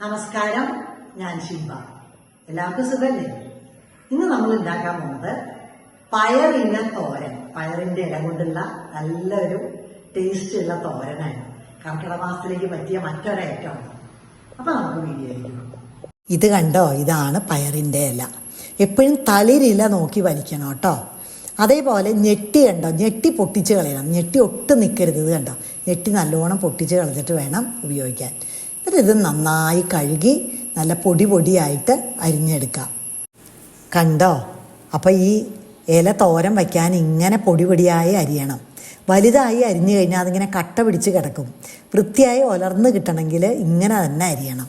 നമസ്കാരം ഞാൻ ശിംബ എല്ലാവർക്കും സുഖല്ലേ? ഇന്ന് നമ്മൾ ഉണ്ടാക്കാൻ പോകുന്നത് പയറിന തോരൻ. പയറിന്റെ ഇല കൊണ്ടുള്ള നല്ലൊരു ടേസ്റ്റ് ഉള്ള തോരനാണ്. കർക്കിടക മാസത്തിലേക്ക് പറ്റിയ മറ്റൊരു ഐറ്റമാണ്. അപ്പൊ നമുക്ക് വീഡിയോയിലേക്ക് ഇത് കണ്ടോ? ഇതാണ് പയറിന്റെ ഇല. എപ്പോഴും തളിരില നോക്കി വലിക്കണം കേട്ടോ. അതേപോലെ ഞെട്ടി കണ്ടോ? ഞെട്ടി പൊട്ടിച്ച് കളയണം. ഞെട്ടി ഒട്ടും നിൽക്കരുത് ഇത് കണ്ടോ? ഞെട്ടി നല്ലോണം പൊട്ടിച്ച് കളഞ്ഞിട്ട് വേണം ഉപയോഗിക്കാൻ. എന്നിട്ട് ഇത് നന്നായി കഴുകി നല്ല പൊടി പൊടിയായിട്ട് അരിഞ്ഞെടുക്കാം. കണ്ടോ? അപ്പം ഈ ഇല തോരൻ വയ്ക്കാൻ ഇങ്ങനെ പൊടി പൊടിയായി അരിയണം. വലുതായി അരിഞ്ഞു കഴിഞ്ഞാൽ അതിങ്ങനെ കട്ട പിടിച്ച് കിടക്കും. വൃത്തിയായി ഒലർന്ന് കിട്ടണമെങ്കിൽ ഇങ്ങനെ തന്നെ അരിയണം.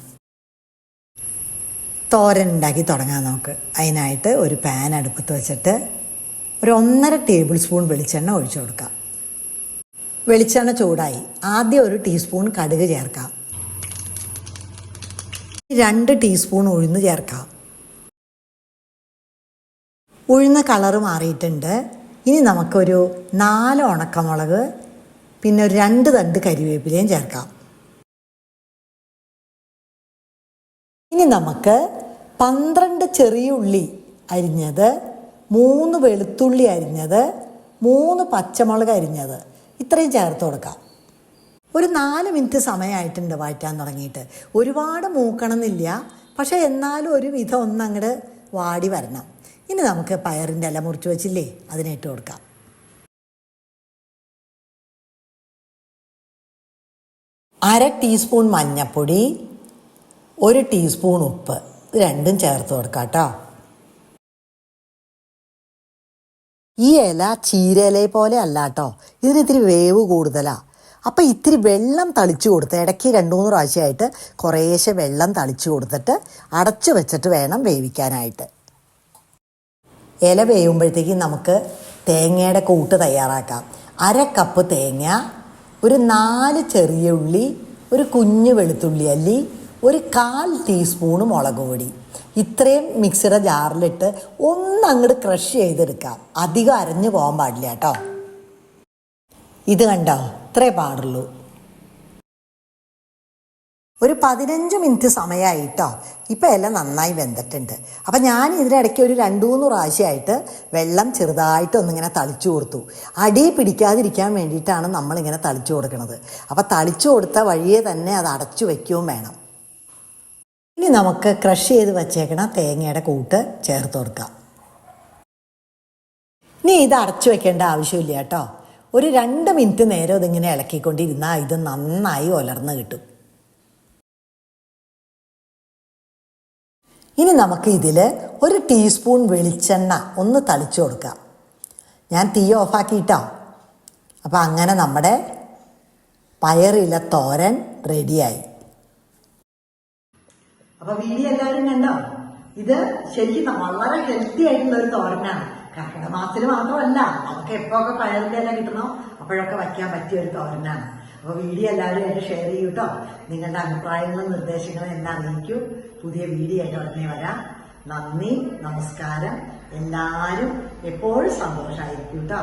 തോരൻ ഉണ്ടാക്കി തുടങ്ങാം നമുക്ക്. അതിനായിട്ട് ഒരു പാൻ അടുപ്പത്ത് വെച്ചിട്ട് ഒരു ഒന്നര ടേബിൾ സ്പൂൺ വെളിച്ചെണ്ണ ഒഴിച്ചു കൊടുക്കാം. വെളിച്ചെണ്ണ ചൂടായി. ആദ്യം ഒരു ടീസ്പൂൺ കടുക് ചേർക്കാം. രണ്ട് ടീസ്പൂൺ ഉഴുന്ന് ചേർക്കാം. ഉഴുന്ന കളറ് മാറിയിട്ടുണ്ട്. ഇനി നമുക്കൊരു നാല് ഉണക്കമുളക് പിന്നെ ഒരു രണ്ട് തണ്ട് കരിവേപ്പിലയും ചേർക്കാം. ഇനി നമുക്ക് പന്ത്രണ്ട് ചെറിയ ഉള്ളി അരിഞ്ഞത് മൂന്ന് വെളുത്തുള്ളി അരിഞ്ഞത് മൂന്ന് പച്ചമുളക് അരിഞ്ഞത് ഇത്രയും ചേർത്ത് കൊടുക്കാം. ഒരു നാല് മിനിറ്റ് സമയമായിട്ടുണ്ട് വാറ്റാൻ തുടങ്ങിയിട്ട്. ഒരുപാട് മൂക്കണമെന്നില്ല. പക്ഷേ എന്നാലും ഒരു വിധം ഒന്ന് അങ്ങോട്ട് വാടി വരണം. ഇനി നമുക്ക് പയറിന്റെ ഇല മുറിച്ച് വെച്ചില്ലേ? അതിനിട്ട് കൊടുക്കാം. അര ടീസ്പൂൺ മഞ്ഞപ്പൊടി ഒരു ടീസ്പൂൺ ഉപ്പ്. രണ്ടും ചേർത്ത് കൊടുക്കാം കേട്ടോ. ഈ ഇല ചീരയിലെ പോലെ അല്ല കേട്ടോ. ഇതിന് ഇത്തിരി വേവ് കൂടുതലാണ് അപ്പം ഇത്തിരി വെള്ളം തളിച്ചു കൊടുത്ത് ഇടയ്ക്ക് രണ്ട് മൂന്ന് പ്രാവശ്യമായിട്ട് കുറേശ്ശെ വെള്ളം തളിച്ചു കൊടുത്തിട്ട് അടച്ചു വെച്ചിട്ട് വേണം വേവിക്കാനായിട്ട്. ഇല വേവുമ്പോഴത്തേക്കും നമുക്ക് തേങ്ങയുടെ കൂട്ട് തയ്യാറാക്കാം. അര കപ്പ് തേങ്ങ ഒരു നാല് ചെറിയ ഉള്ളി ഒരു കുഞ്ഞ് വെളുത്തുള്ളി അല്ലി ഒരു കാൽ ടീസ്പൂണ് മുളക് പൊടി. ഇത്രയും മിക്സിയുടെ ജാറിലിട്ട് ഒന്ന് അങ്ങോട്ട് ക്രഷ് ചെയ്തെടുക്കാം. അധികം അരഞ്ഞു പോകാൻ പാടില്ല കേട്ടോ. ഇത് കണ്ടോ? ഇത്രേ പാടുള്ളൂ. ഒരു പതിനഞ്ച് മിനിറ്റ് സമയമായിട്ടോ ഇപ്പം എല്ലാം നന്നായി വെന്തിട്ടുണ്ട്. അപ്പം ഞാൻ ഇതിനിടയ്ക്ക് ഒരു രണ്ട് മൂന്ന് പ്രാവശ്യമായിട്ട് വെള്ളം ചെറുതായിട്ട് ഒന്നിങ്ങനെ തളിച്ചു കൊടുത്തു. അടി പിടിക്കാതിരിക്കാൻ വേണ്ടിയിട്ടാണ് നമ്മളിങ്ങനെ തളിച്ചു കൊടുക്കുന്നത് അപ്പം തളിച്ചു കൊടുത്ത വഴിയെ തന്നെ അത് അടച്ചു വയ്ക്കുകയും വേണം. ഇനി നമുക്ക് ക്രഷ് ചെയ്ത് വച്ചേക്കണ തേങ്ങയുടെ കൂട്ട് ചേർത്ത് കൊടുക്കാം. ഇനി ഇത് അടച്ചു വെക്കേണ്ട ആവശ്യമില്ല കേട്ടോ. ഒരു രണ്ട് മിനിറ്റ് നേരം ഇതിങ്ങനെ ഇളക്കിക്കൊണ്ടിരുന്നാൽ ഇത് നന്നായി ഒലർന്ന് കിട്ടും. ഇനി നമുക്ക് ഇതിൽ ഒരു ടീസ്പൂൺ വെളിച്ചെണ്ണ ഒന്ന് തളിച്ചു കൊടുക്കാം. ഞാൻ തീ ഓഫാക്കിയിട്ടോ? അപ്പം അങ്ങനെ നമ്മുടെ പയറില തോരൻ റെഡിയായി. അപ്പൊ വീഡിയോ എല്ലാവരും കണ്ടോ? ഇത് ശരിക്കും വളരെ ഹെൽത്തി ആയിട്ടുള്ള ഒരു തോരനാണ്. കർക്കിടക മാസത്തിൽ മാത്രമല്ല നമുക്ക് എപ്പോഴൊക്കെ പയറിന്റെ എല്ലാം കിട്ടണോ അപ്പോഴൊക്കെ വയ്ക്കാൻ പറ്റിയ ഒരു തോരനാണ്. അപ്പൊ വീഡിയോ എല്ലാവരും ആയിട്ട് ഷെയർ ചെയ്യൂ കേട്ടോ നിങ്ങളുടെ അഭിപ്രായങ്ങളും നിർദ്ദേശങ്ങളും എന്നെ അറിയിക്കൂ. പുതിയ വീഡിയോ ആയിട്ട് ഉടനെ വരാം. നന്ദി നമസ്കാരം. എല്ലാവരും എപ്പോഴും സന്തോഷമായിരിക്കും കേട്ടോ